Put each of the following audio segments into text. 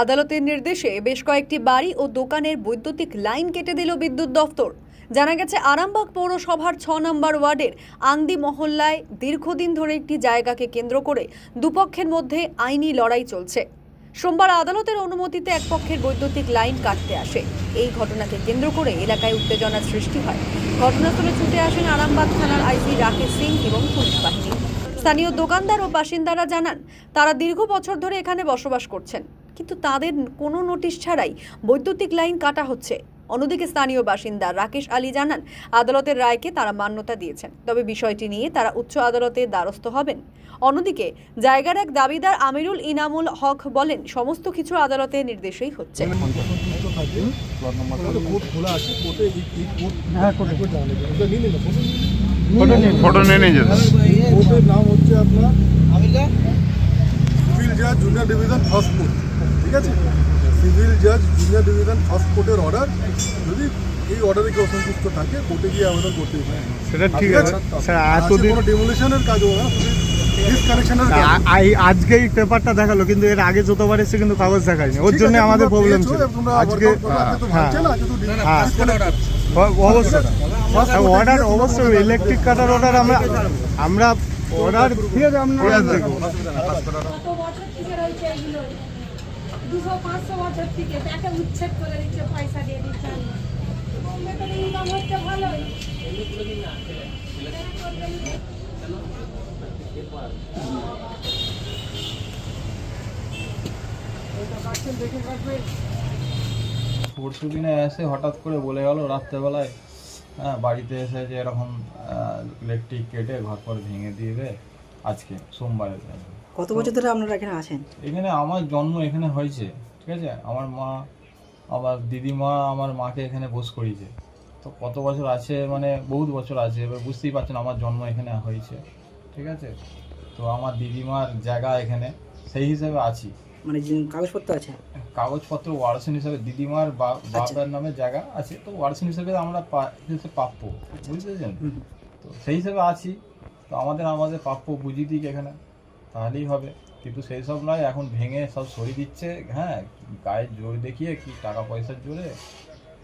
আদালতের নির্দেশে বেশ কয়েকটি বাড়ি ও দোকানের বৈদ্যুতিক লাইন কেটে দিল বিদ্যুৎ দফতর জানা গেছে, আরামবাগ পৌরসভার ছ নম্বর ওয়ার্ডের আংদি মহল্লায় দীর্ঘদিন ধরে একটি জায়গাকে কেন্দ্র করে দুপক্ষের মধ্যে আইনি লড়াই চলছে। সোমবার আদালতের অনুমতিতে এক পক্ষের বৈদ্যুতিক লাইন কাটতে আসে। এই ঘটনাকে কেন্দ্র করে এলাকায় উত্তেজনার সৃষ্টি হয়। ঘটনাস্থলে ছুটে আসেন আরামবাগ থানার আইসি রাকেশ সিং এবং পুলিশ বাহিনী। স্থানীয় দোকানদার ও বাসিন্দারা জানান, তারা দীর্ঘ বছর ধরে এখানে বসবাস করছেন। কিন্তু তাদের কোনো নোটিশ ছাড়াই বৈদ্যুতিক লাইন কাটা হচ্ছে। অন্যদিকে স্থানীয় বাসিন্দা রাকেশ আলী জানান আদালতের রায়কে তারা মান্যতা দিয়েছেন। তবে বিষয়টি নিয়ে তারা উচ্চ আদালতে দ্বারস্থ হবেন। অন্যদিকে জায়গার এক দাবিদার আমিরুল ইনামুল হক বলেন সমস্ত কিছু আদালতের নির্দেশেই হচ্ছে। ফটো নিয়ে নিয়ে যেতে কোর্টের নাম হচ্ছে আপনার জুনিয়র ডিভিশন ফার্স্ট ঠিক আছে? সিভিল জাজ জুনিয়র ডিভিশন ফার্স্ট কোর্টের অর্ডার যদি এই অর্ডারে কেউ অসন্তুষ্ট থাকে কোর্টে গিয়ে আবেদন করতে পারে সেটা ঠিক আছে। স্যার এতদিন কোনো ডেমোলিশনের কাজ হবে না আজকে এই পেপারটা দেখাল কিন্তু এর আগে যতবার এসে কিন্তু কাগজ দেখায়নি। ওর জন্য আমাদের প্রবলেম ছিল। আজকে হ্যাঁ। অবশ্যই। অর্ডার অবশ্যই ইলেকট্রিক কাটার অর্ডার আমরা আমরা অর্ডার আমরা দুশো, পাঁচশো বছর থেকে তাকে উচ্ছেদ করে দিচ্ছে, পয়সা দিয়ে দিচ্ছে। ইনকাম হচ্ছে ভালোই। পরশু দিনে এসে হঠাৎ করে বলে গেল রাত্রেবেলায় হ্যাঁ বাড়িতে এসে যে এরকম ইলেকট্রিক কেটে ঘর পর ভেঙে দিবে, আজকে, সোমবারে কত বছর ধরে আপনারা এখানে আছেন? এখানে আমার জন্ম এখানে হয়েছে ঠিক আছে? আমার মা আমার দিদিমা আমার মাকে এখানে বোস করিয়েছে। তো কত বছর আছে মানে বহুত বছর আছে এবার বুঝতেই পারছেন আমার জন্ম এখানে হয়েছে ঠিক আছে? তো আমার দিদিমার জায়গা এখানে সেই হিসেবে আছি। মানে কাগজপত্র আছে? কাগজপত্র ওয়ারসেন হিসাবে দিদিমার বাবার নামে জায়গা আছে তো ওয়ারসেন হিসেবে আমরা পা- হিসেবে প্রাপ্য বুঝতেছেন তো সেই হিসেবে আছি তো আমাদের আমাদের প্রাপ্য বুঝিয়ে দিক এখানে। তাহলেই হবে। কিন্তু সেই সব নয় এখন ভেঙে সব সরিয়ে দিচ্ছে। হ্যাঁ গায়ে জোর দেখিয়ে কি টাকা পয়সার জোরে?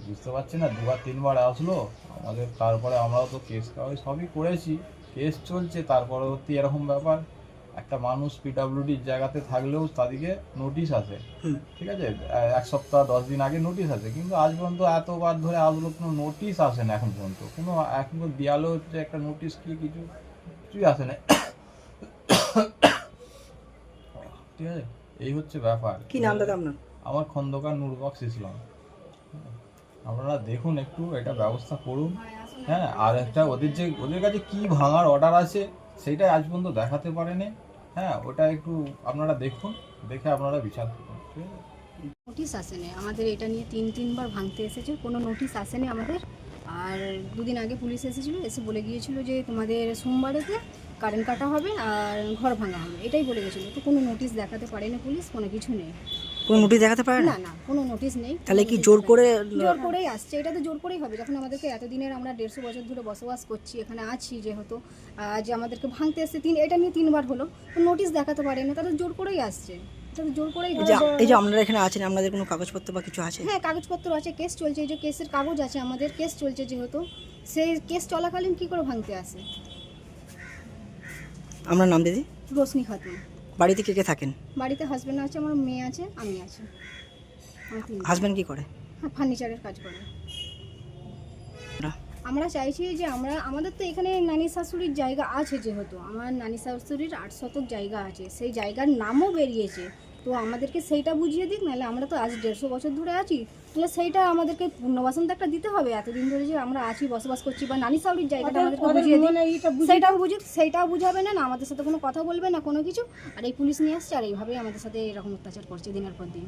বুঝতে পারছি না দুবার তিনবার আসলো। আমাদের তারপরে আমরাও তো কেস কাগজ সবই করেছি। কেস চলছে তার পরবর্তী এরকম ব্যাপার। একটা মানুষ পিডাব্লিউডির জায়গাতে থাকলেও তাদেরকে নোটিশ আসে। হুম। ঠিক আছে? এক সপ্তাহ দশ দিন আগে নোটিশ আসে। কিন্তু আজ পর্যন্ত এতবার ধরে আসলো কোনো নোটিশ আসে না এখন পর্যন্ত। কোনো এখন তো দেয়ালো হচ্ছে একটা নোটিশ কি কিছু কিছুই আসে না। ঠিক আছে? এই হচ্ছে ব্যাপার। কি নাম দাদা আপনার? আমার খন্দকার নুরবক্স ইসলাম আপনারা দেখুন একটু এটা ব্যবস্থা করুন। হ্যাঁ আর একটা ওদের যে ওদের কাছে কি ভাঙার অর্ডার আছে সেটাই আজ পর্যন্ত দেখাতে পারেনি। হ্যাঁ ওটা একটু আপনারা দেখুন দেখে আপনারা বিচার করুন ঠিক আছে? নোটিশ আসেনি। আমাদের এটা নিয়ে তিন তিনবার ভাঙতে এসেছে। কোনো নোটিশ আসেনি আমাদের। আর দুদিন আগে পুলিশ এসেছিল এসে বলে গিয়েছিল যে তোমাদের সোমবারেতে কারেন্ট কাটা হবে আর ঘর ভাঙা হবে এটাই বলে গেছিল। তো কোনো নোটিশ দেখাতে পারেনি পুলিশ কোনো কিছু নেই। কোনো নোটিশ দেখাতে পারে না? না কোনো নোটিশ নেই। তাহলে কি জোর করে জোর করেই আসছে এটা তো জোর করেই হবে। যখন আমাদেরকে এতদিনের আমরা দেড়শো বছর ধরে বসবাস করছি এখানে আছি যেহেতু আজ আমাদেরকে ভাঙতে এসছে তিন এটা নিয়ে তিনবার হলো তো নোটিশ দেখাতে পারে না তাদের জোর করেই আসছে। জোর করেই এই যে আপনারা এখানে আছেন আপনাদের কোনো কাগজপত্র বা কিছু আছে? হ্যাঁ কাগজপত্র আছে কেস চলছে এই যে কেসের কাগজ আছে আমাদের কেস চলছে যেহেতু সেই কেস চলাকালীন কি করে ভাঙতে আসে? আপনার নাম দিদি? রোশনি খাতুন। বাড়িতে কে কে থাকেন? বাড়িতে হাজব্যান্ড আছে আমার মেয়ে আছে আমি আছি। আমার হাজব্যান্ড কি করে? হ্যাঁ ফার্নিচারের কাজ করে। না। আমরা চাইছি যে আমরা আমাদের তো এখানে নানি শাশুড়ির জায়গা আছে যেহেতু। আমার নানি শাশুড়ির আট শতক জায়গা আছে। সেই জায়গার নামও বেরিয়েছে। তো আমাদেরকে সেইটা বুঝিয়ে দিক নাহলে আমরা তো আজ দেড়শো বছর ধরে আছি। তাহলে সেইটা আমাদেরকে পুনর্বাসন তো একটা দিতে হবে। এতদিন ধরে যে আমরা আছি বসবাস করছি বা নানি সাউরির জায়গাটা আমাদেরকে বুঝিয়ে সেইটাও বুঝুক সেইটাও বুঝাবে না না আমাদের সাথে কোনো কথা বলবে না কোনো কিছু। আর এই পুলিশ নিয়ে আসছে আর এইভাবেই আমাদের সাথে এরকম অত্যাচার করছে দিনের পর দিন।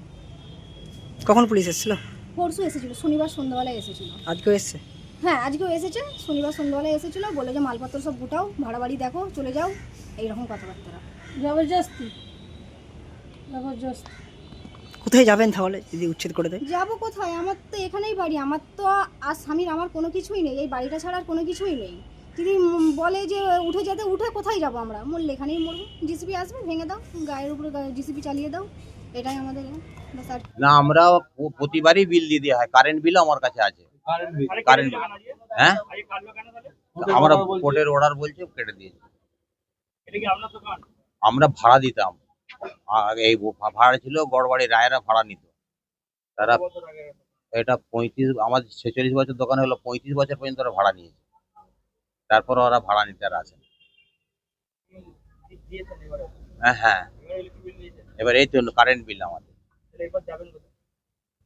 কখন পুলিশ এসেছিল? পরশু এসেছিল শনিবার সন্ধ্যাবেলায় এসেছিল। আজকেও এসছে? হ্যাঁ আজকেও এসেছে শনিবার সন্ধ্যাবেলায় এসেছিল বলে যে মালপত্র সব গোটাও ভাড়া বাড়ি দেখো চলে যাও এইরকম কথাবার্তা। জবরদস্তি। জবরদস্তি। কোথায় যাবেন তাহলে? যদি উচ্ছেদ করে দেয় যাব কোথায়? আমার তো এখানেই বাড়ি। আমার তো আর স্বামীর আমার কোনো কিছুই নেই। এই বাড়িটা ছাড়া আর কোনো কিছুই নেই। যদি উম বলে যে উঠে যেতে উঠে কোথায় যাব আমরা? মরলে এখানেই মরবো। জিসিপি আসবে ভেঙে দাও গায়ের উপরে জিসিপি চালিয়ে দাও। এটাই আমাদের। না আমরা প্রতিবারই বিল দিয়ে দেওয়া হয়। কারেন্ট বিল আমার কাছে আছে। কারেন্ট বিল হ্যাঁ? আমরা কোর্টের অর্ডার বলছে কেটে দিয়েছি। আমরা ভাড়া দিতাম। এই ভাড়া ছিল গড়বাড়ি রায়েরা ভাড়া নিত। তারা এটা পঁয়ত্রিশ আমাদের ছেচল্লিশ বছর দোকান হলো পঁয়ত্রিশ বছর পর্যন্ত ওরা ভাড়া নিয়েছে। তারপর ওরা ভাড়া নিতে আর আসে হ্যাঁ হ্যাঁ। এবার এই তো কারেন্ট বিল আমাদের।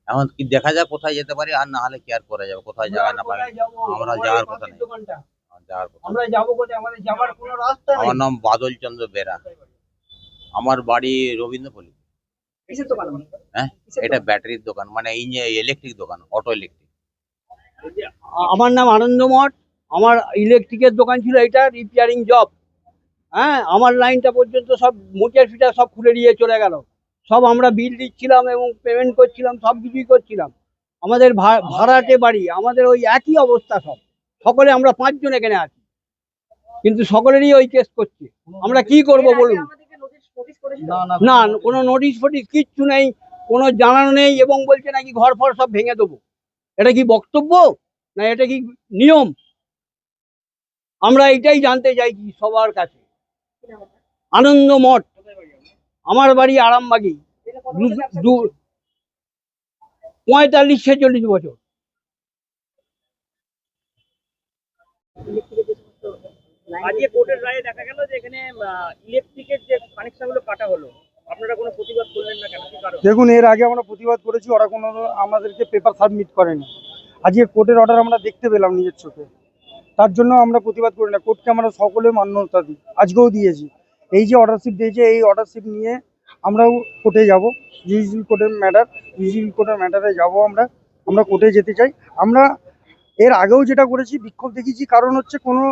এখন কি দেখা যায় কোথায় যেতে পারি আর না হলে কি আর করে যাবে কোথায় জায়গা না পাবে আমরা যাওয়ার কথা নেই। আমার যাওয়ার কথা আমরা যাব কোথায়? আমাদের যাওয়ার কোনো রাস্তা নেই। আমার নাম বাদল চন্দ্র বেরা। আমার বাড়ি রবীন্দ্রপল্লী? হ্যাঁ এটা ব্যাটারির দোকান মানে ইলেকট্রিক দোকান অটো ইলেকট্রিক আমার নাম আনন্দ মঠ আমার ইলেকট্রিকের দোকান ছিল এটা রিপেয়ারিং জব হ্যাঁ আমার লাইনটা পর্যন্ত সব মোটের ফিটার সব খুলে দিয়ে চলে গেল। সব আমরা বিল দিচ্ছিলাম এবং পেমেন্ট করছিলাম সব কিছুই করছিলাম। আমাদের ভা- ভাড়াটে বাড়ি আমাদের ওই একই অবস্থা সব। সকলে আমরা পাঁচজন এখানে আছি। কিন্তু সকলেরই ওই কেস করছে। আমরা কি করব বলুন? না কোনো নোটিশ ফোটিস কিচ্ছু নেই কোনো জানানো নেই এবং বলছে নাকি ঘর ফর সব ভেঙে দেবো। এটা কি বক্তব্য? না এটা কি নিয়ম? আমরা এটাই জানতে চাইছি সবার কাছে। আনন্দ মঠ আমার বাড়ি আরামবাগি পঁয়তাল্লিশ ছেচল্লিশ বছর। আজকে কোর্টের রায়ে দেখা গেল যে এখানে ইলেকট্রিকের যে কানেকশনগুলো কাটা হলো, আপনারা কোনো প্রতিবাদ করলেন না কেন? দেখুন, এর আগে আমরা প্রতিবাদ করেছি, ওরা কোনো আমাদেরকে পেপার সাবমিট করেনি। আজকে কোর্টের অর্ডার আমরা দেখতে পেলাম নিজের চোখে। তার জন্য আমরা প্রতিবাদ করি না। কোর্টকে আমরা সকলে মান্যতা দিই, আজকেও দিয়েছি। এই যে অর্ডারশিপ দিয়েছে, এই অর্ডারশিপ নিয়ে আমরাও কোর্টে যাব। জুডিশিয়াল কোর্টের ম্যাটার জুডিশিয়াল কোর্টের ম্যাটারে যাব আমরা। আমরা কোর্টে যেতে চাই। আমরা এর আগেও যেটা করেছি, বিক্ষোভ দেখিয়েছি। কারণ হচ্ছে কোনো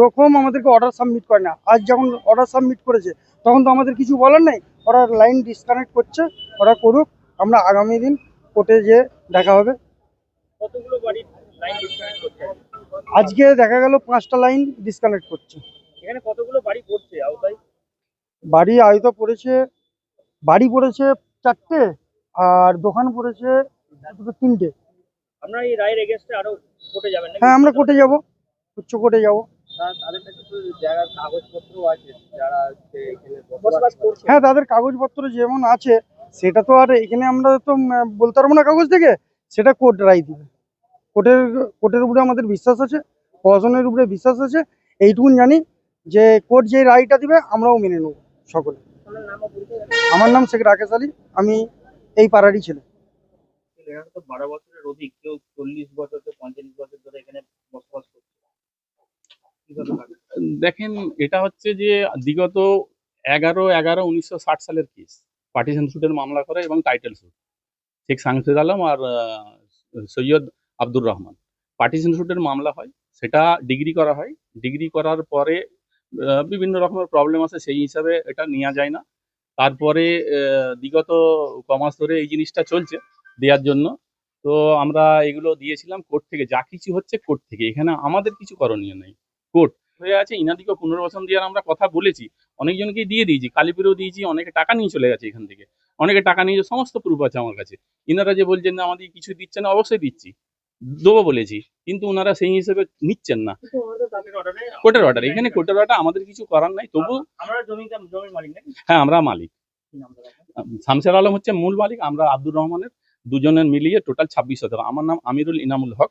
রকম আমাদেরকে অর্ডার সাবমিট করে না। আজ যখন অর্ডার সাবমিট করেছে তখন তো আমাদের কিছু বলার নেই। ওরা লাইন ডিসকানেক্ট করছে ওরা করুক আমরা আগামী দিন কোর্টে যে দেখা হবে। আজকে দেখা গেল পাঁচটা লাইন ডিসকানেক্ট করছে। এখানে কতগুলো বাড়ি পড়ছে আওতায়? বাড়ি আয়তো পড়েছে বাড়ি পড়েছে চারটে আর দোকান পড়েছে দুটো তিনটে। আপনারা এই রায়ের এগেনস্টে আরও কোর্টে যাবেন হ্যাঁ আমরা কোর্টে যাব উচ্চ কোর্টে যাব। তা- তাদের কাছে তো জায়গার কাগজপত্র আছে যারা হচ্ছে এখানে বসবাস করছে। হ্যাঁ তাদের কাগজপত্র যেমন আছে সেটা তো আর এখানে আমরা তো বলতে পারব না কাগজ থেকে সেটা কোর্ট রায় দিবে। কোর্টের কোর্টের উপরে আমাদের বিশ্বাস আছে প্রশাসনের উপরে বিশ্বাস আছে এইটুকুন জানি যে কোর্ট যে রায়টা দিবে আমরাও মেনে নেব সকলে। আমার নাম শেখ রাকেশ আলী আমি এই পাড়ারই ছেলে। বারো বছরের অধিক কেউ চল্লিশ বছর পঁয়তাল্লিশ বছর ধরে এখানে বসবাস করছে? দেখেন, এটা হচ্ছে যে বিগত এগারো এগারো উনিশশো সালের কেস পার্টিশন সুটের মামলা করে এবং টাইটেল সুট শেখ শামসুদ আলম আর সৈয়দ আব্দুর রহমান। পার্টিশন সুটের মামলা হয়, সেটা ডিগ্রি করা হয়। ডিগ্রি করার পরে বিভিন্ন রকমের প্রবলেম আছে, সেই হিসাবে এটা নেওয়া যায় না। তারপরে বিগত কমাস ধরে এই জিনিসটা চলছে দেওয়ার জন্য। তো আমরা এগুলো দিয়েছিলাম, কোর্ট থেকে। যা কিছু হচ্ছে কোর্ট থেকে। এখানে আমাদের কিছু করণীয় নেই। কোর্ট। হয়ে আছে ইনাদিকে পুনর্বাসন দেওয়ার আমরা কথা বলেছি। অনেকজনকেই দিয়ে দিয়েছি কালীপুরেও দিয়েছি অনেকে টাকা নিয়ে চলে গেছে এখান থেকে। অনেকে টাকা নিয়ে সমস্ত প্রুফ আছে আমার কাছে। ইনারা যে বলছেন না আমাদের কিছু দিচ্ছে না অবশ্যই দিচ্ছি। দেবো বলেছি কিন্তু ওনারা সেই হিসেবে নিচ্ছেন না। কোর্টের অর্ডার এখানে কোর্টের অর্ডার আমাদের কিছু করার নাই তবু আমরা জমিটা জমির মালিক নাকি? হ্যাঁ আমরা মালিক। শামসের আলম হচ্ছে মূল মালিক আমরা আব্দুর রহমানের দুজনের মিলিয়ে টোটাল ছাব্বিশ শতক। আমার নাম আমিরুল ইনামুল হক।